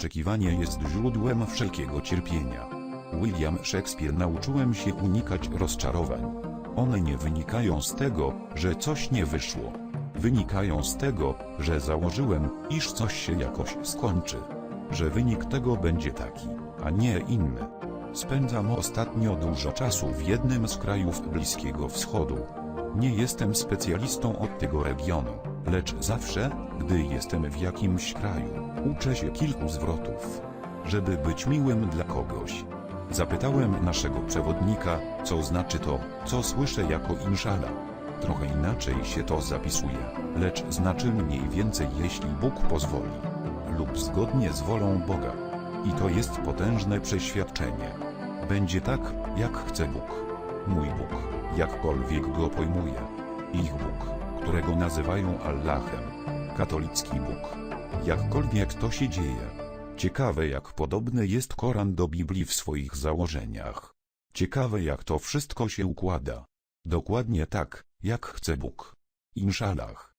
oczekiwanie jest źródłem wszelkiego cierpienia. William Shakespeare nauczyłem się unikać rozczarowań. One nie wynikają z tego, że coś nie wyszło. Wynikają z tego, że założyłem, iż coś się jakoś skończy. Że wynik tego będzie taki, a nie inny. Spędzam ostatnio dużo czasu w jednym z krajów Bliskiego Wschodu. Nie jestem specjalistą od tego regionu, lecz zawsze, gdy jestem w jakimś kraju, uczę się kilku zwrotów. Żeby być miłym dla kogoś. Zapytałem naszego przewodnika, co znaczy to, co słyszę jako inszala. Trochę inaczej się to zapisuje, lecz znaczy mniej więcej jeśli Bóg pozwoli. Lub zgodnie z wolą Boga. I to jest potężne przeświadczenie. Będzie tak, jak chce Bóg. Mój Bóg, jakkolwiek go pojmuje. Którego nazywają Allahem. Katolicki Bóg. Jakkolwiek to się dzieje. Ciekawe jak podobny jest Koran do Biblii w swoich założeniach. Ciekawe jak to wszystko się układa. Dokładnie tak, jak chce Bóg. Inszallah.